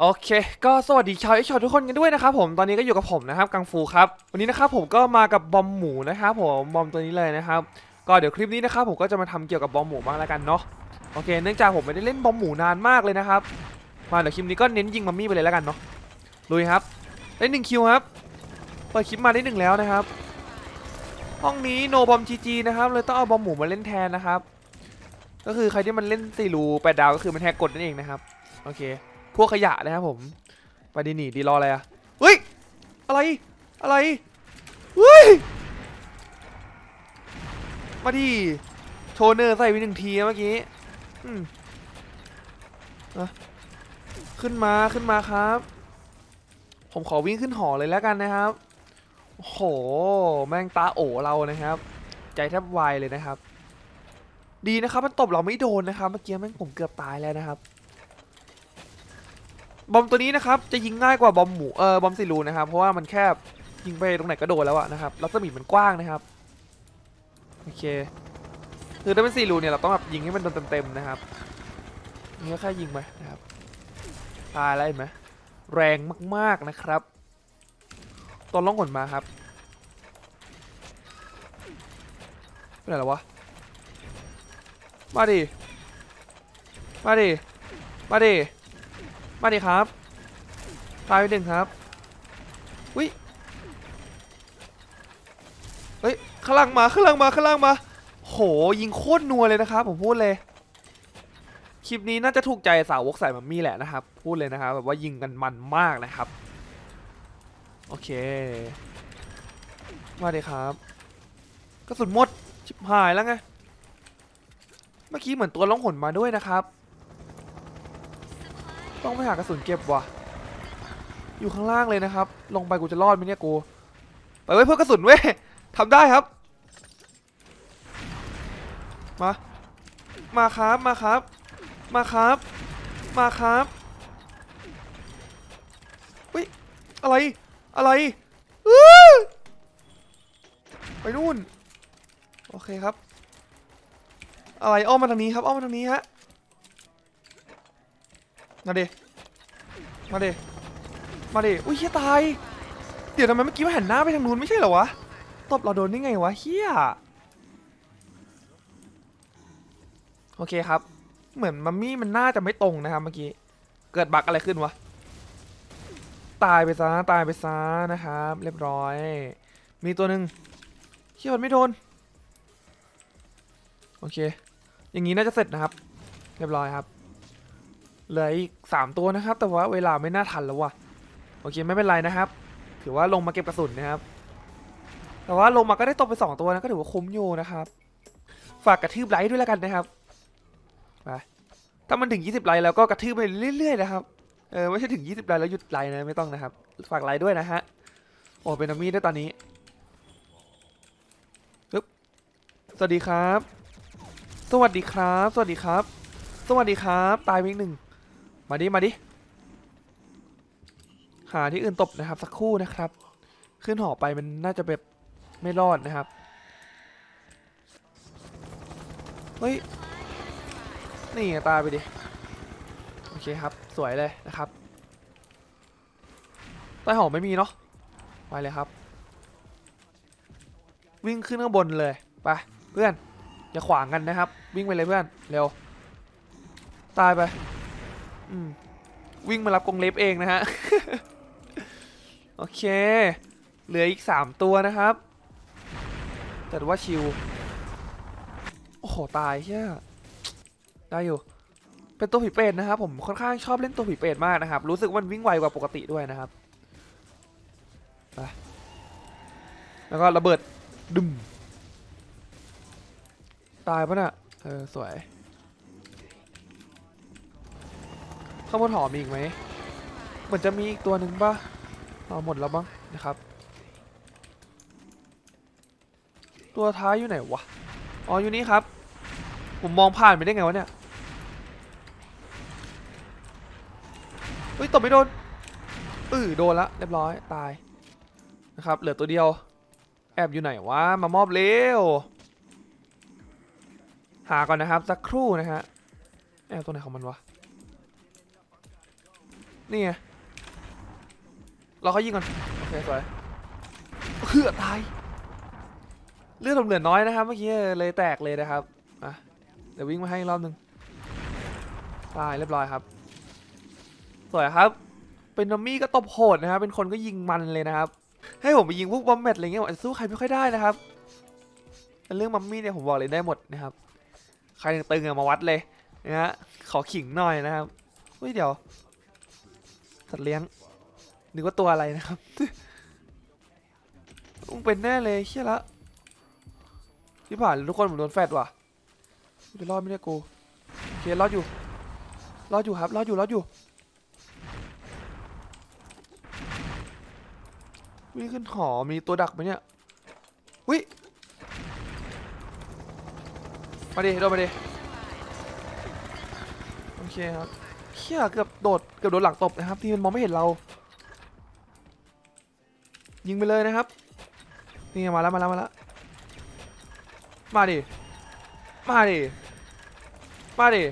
โอเค ก็สวัสดีชาวเอ็กชอทุกคนกันด้วยนะครับผม ตอนนี้ก็อยู่กับผมนะครับกังฟูครับ วันนี้นะครับผมก็มากับบอมหมูนะครับผมบอมตัวนี้เลยนะครับ ก็เดี๋ยวคลิปนี้นะครับผมก็จะมาทำเกี่ยวกับบอมหมูบ้างแล้วกันเนาะ โอเค เนื่องจากผมไม่ได้เล่นบอมหมูนานมากเลยนะครับ มาเดี๋ยวคลิปนี้ก็เน้นยิงมัมมี่ไปเลยแล้วกันเนาะ ลุยครับ ได้หนึ่งคิวครับ เปิดคลิปมาได้หนึ่งแล้วนะครับ ห้องนี้โนบอมจีจีนะครับ เลยต้องเอาบอมหมูมาเล่นแทนนะครับ ก็คือใครที่มันเล่นสี่รูแปดดาวก็คือมันแฮกกดนั่นเองนะครับ โอเค พวกขยะนะครับผม ไปดีหนีดีรออะไรอะเฮ้ย อะไร อะไร เฮ้ย มาดิโชเนอร์ใส่ไปหนึ่งทีเมื่อกี้อืมขึ้นมาขึ้นมาครับ ผมขอวิ่งขึ้นหอเลยแล้วกันนะครับโอ้โหแม่งตาโอเรานะครับ ใจแทบวายเลยนะครับ ดีนะครับมันตบเราไม่โดนนะครับ เมื่อกี้แม่งผมเกือบตายแล้วนะครับ บอมตัวนี้นะครับจะยิงง่ายกว่าบอมหมูเออบอมซิลูนะครับเพราะว่ามันแค่ยิงไปตรงไหนก็โดนแล้วอะนะครับรัศมีมันกว้างนะครับโอเคคือถ้าเป็นซีรูเนี่ยเราต้องแบบยิงให้มันโดนเต็มๆนะครับนี่ก็แค่ยิงไปนะครับตายแล้วเห็นไหมแรงมากๆนะครับ ตอนล่องหนมาครับเป็นไรแล้ววะมาดิมาดิมาดิ มาดิครับตายไปหนึ่งครับวิเฮ้ยข้างล่างมาข้างล่างมาข้างล่างมา โหยิงโคตรนัวเลยนะครับผมพูดเลยคลิปนี้น่าจะถูกใจสาวกสายมัมมี่แหละนะครับ พูดเลยนะครับแบบว่ายิงกันมันมากนะครับ โอเค มาดิครับกระสุนหมดชิบหายแล้วไง เมื่อกี้เหมือนตัวล่องหนมาด้วยนะครับ ต้องไปหากระสุนเก็บว่ะ อยู่ข้างล่างเลยนะครับ ลงไปกูจะรอดไหมเนี่ยกู ไปไว้เพื่อกระสุนเว้ยทำได้ครับ มา มาครับมาครับ มาครับ มาครับเฮ้ยอะไรอะไรไปนู่น โอเคครับ อะไรอ้อมมาทางนี้ครับอ้อมมาทางนี้ฮะ มาดิมาดิมาดิอุ้ยเฮียตาย เดี๋ยวทำไมเมื่อกี้มันหันหน้าไปทางนู้นไม่ใช่เหรอวะ ตบเราโดนได้ไงวะเฮียโอเคครับ เหมือนมัมมี่มันน่าจะไม่ตรงนะครับเมื่อกี้ เกิดบั๊กอะไรขึ้นวะ ตายไปซะตายไปซะนะครับ เรียบร้อย มีตัวหนึ่งเฮียมันไม่โดน โอเค อย่างนี้น่าจะเสร็จนะครับ เรียบร้อยครับ เหลืออีกสามตัวนะครับ แต่ว่าเวลาไม่น่าทันแล้วว่ะโอเคไม่เป็นไรนะครับ ถือว่าลงมาเก็บกระสุนนะครับ แต่ว่าลงมาก็ได้ตบไปสองตัวนะก็ถือว่าคุ้มอยู่นะครับ ฝากกระทืบไลค์ด้วยแล้วกันนะครับไปถ้ามันถึง 20 ไลค์แล้วก็กระทืบไปเรื่อยๆนะครับ เออไม่ใช่ถึง 20 ไลค์แล้วหยุดไลค์นะไม่ต้องนะครับ ฝากไลค์ด้วยนะฮะ โอ้เป็นนัมมี่ด้วยตอนนี้ปึ๊บสวัสดีครับ สวัสดีครับ สวัสดีครับ สวัสดีครับ ตายไปอีกหนึ่ง มาดิ มาดิ หาที่อื่นตบนะครับ สักคู่นะครับ ขึ้นหอไปมันน่าจะแบบไม่รอดนะครับ เฮ้ย นี่ตายไปดิ โอเคครับ สวยเลยนะครับ ใต้หอไม่มีเนาะ ไปเลยครับ วิ่งขึ้นข้างบนเลย ไป เพื่อน อย่าขวางกันนะครับ วิ่งไปเลยเพื่อน เร็ว ตายไป วิ่งมารับกรงเล็บเองนะฮะ โอเค เหลืออีก 3 ตัวนะครับ แต่ว่าชิว โอ้โห ตายเชี่ยได้อยู่ เป็นตัวผีเปรตนะครับ ผมค่อนข้างชอบเล่นตัวผีเปรตมากนะครับ รู้สึกว่ามันวิ่งไวกว่าปกติด้วยนะครับไปแล้วก็ระเบิดดึมตายปะน่ะเออ สวย ข้างบนหอมีอีกไหมเหมือนจะมีอีกตัวหนึ่งปะเอาหมดแล้วบ้างนะครับ ตัวท้ายอยู่ไหนวะอ๋ออยู่นี่ครับ ผมมองผ่านไปได้ไงวะเนี่ยเฮ้ยตบไม่โดนอือโดนละเรียบร้อยตายนะครับเหลือตัวเดียว แอบอยู่ไหนวะมามอบเร็วหาก่อนนะครับสักครู่นะฮะแอบตัวไหนของมันวะ นี่ไงเราเขายิงก่อนโอเคสวยเพื่อตายเลือดผมเหลือน้อยนะครับเมื่อกี้เลยแตกเลยนะครับอะเดี๋ยววิ่งมาให้รอบหนึ่งตายเรียบร้อยครับ สวยครับ เป็นนอมมี่ก็ตบโหดนะครับ เป็นคนก็ยิงมันเลยนะครับ ให้ผมไปยิงพวกบอมแมทอะไรเงี้ยผมอาจะสู้ใครไม่ค่อยได้นะครับเรื่องมัมมี่เนี่ยผมบอกเลยได้หมดนะครับ ใครตึงๆอะมาวัดเลยนะฮะขอขิงหน่อยนะครับเฮ้ยเดี๋ยว สัตว์เลี้ยงนึกว่าตัวอะไรนะครับต้องเป็นแน่เลยเชี่ยละที่ผ่านทุกคนผมโดนแฟดว่ะจะรอดไม่ได้กูโอเครอดอยู่รอดอยู่ครับรอดอยู่รอดอยู่วิ่งขึ้นหอมีตัวดักไหมเนี่ยวิมาดิโดนมาดิโอเคครับ เชี่ยเกือบโดดเกือบโดนหลังตบนะครับ ที่มันมองไม่เห็นเรา ยิงไปเลยนะครับ นี่มาแล้วมาแล้วมาแล้วมาดิ มาดิ มาดิ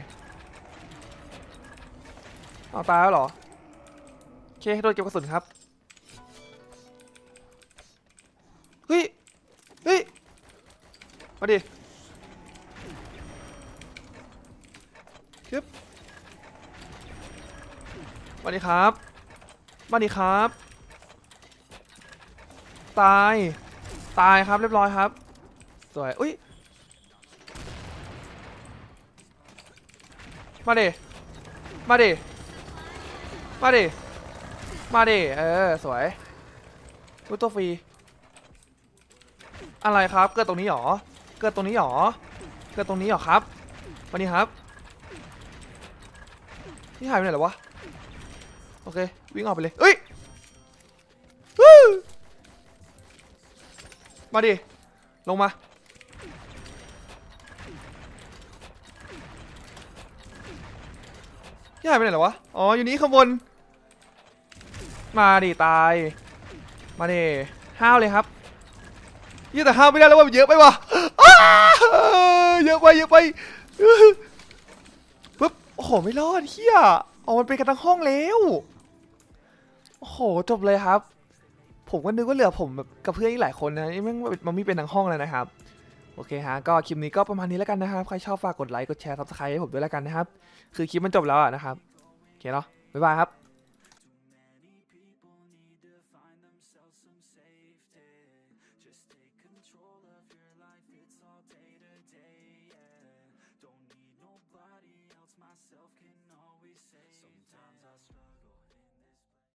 เอาตายแล้วเหรอ โอเคโดนเก็บกระสุนครับ เฮ้ย เฮ้ย มาดิครึบ มาดิครับ มาดิครับ ตาย ตายครับเรียบร้อยครับ สวย อุ้ย มาดิมาดิมาดิมาดิเออ สวยอุ้ยตัวฟรี อะไรครับ เกิดตรงนี้หรอ เกิดตรงนี้หรอ เกิดตรงนี้หรอครับ มาดิครับ นี่หายไปไหนแล้ววะ โอเค วิ่งออกไปเลยเอ้ยมาดิ ลงมา ย่ายไปไหนหรอวะ อ๋อ อยู่นี่ข้างบน มาดิ ตาย มาดิ ห้าวเลยครับยี่แต่ห้าวไม่ได้แล้วว่ามันเยอะไปว่ะเยอะไปเยอะไปปึ๊บ โอ้โห ไม่รอดเฮียอ๋อมันเป็นกันทั้งห้องแล้ว โอ้โหจบเลยครับ ผมก็นึกว่าเหลือผมแบบกับเพื่อนอีกหลายคนนะนี่แม่งมันมีเป็นทั้งห้องเลยนะครับ โอเคฮะก็คลิปนี้ก็ประมาณนี้แล้วกันนะครับใครชอบฝากกดไลค์กดแชร์ซับสไครต์ให้ผมด้วยแล้วกันนะครับ คือคลิปมันจบแล้วอะนะครับโอเคเนาะบ๊ายบายครับ์